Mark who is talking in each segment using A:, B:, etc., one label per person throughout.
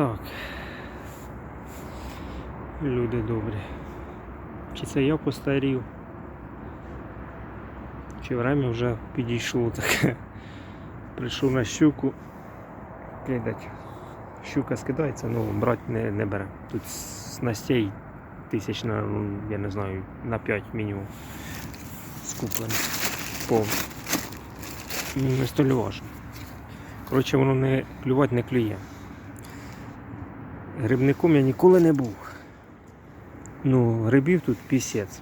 A: Так. Люди добрі. Чи це я постарів? Чи время вже підійшло таке? Прийшов на щуку. Кидать. Щука скидається, ну брати не, не бере. Тут снастей тисяч на, ну, я не знаю, на 5 мінімум. Скуплено. Повно. Ну, Не столь важно. Коротше, воно не клювати не клює. Грибником я ніколи не був. Ну, грибів тут пісець.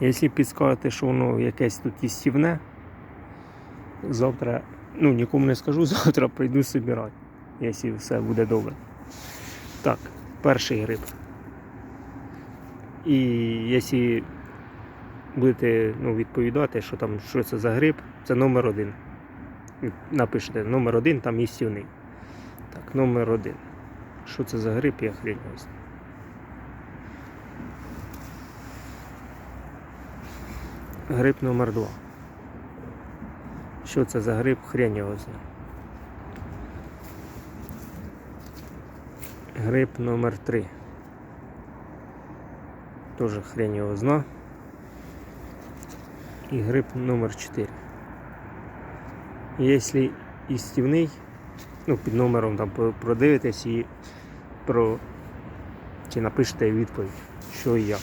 A: Якщо підскажете, що воно якесь тут істівне, завтра, ну нікому не скажу, завтра прийду собирати, якщо все буде добре. Так, перший гриб. І якщо будете ну, відповідати, що там що це за гриб, це номер один. Напишете номер один, там істівний. Так, номер один. Що це за гриб, я його знаю. Гриб номер два. Що це за гриб, хрень його знає. Гриб номер три. Тоже хрень його зна. І гриб номер 4. Якщо істівний, ну, під номером там продивитесь і про чи напишете відповідь, що і як.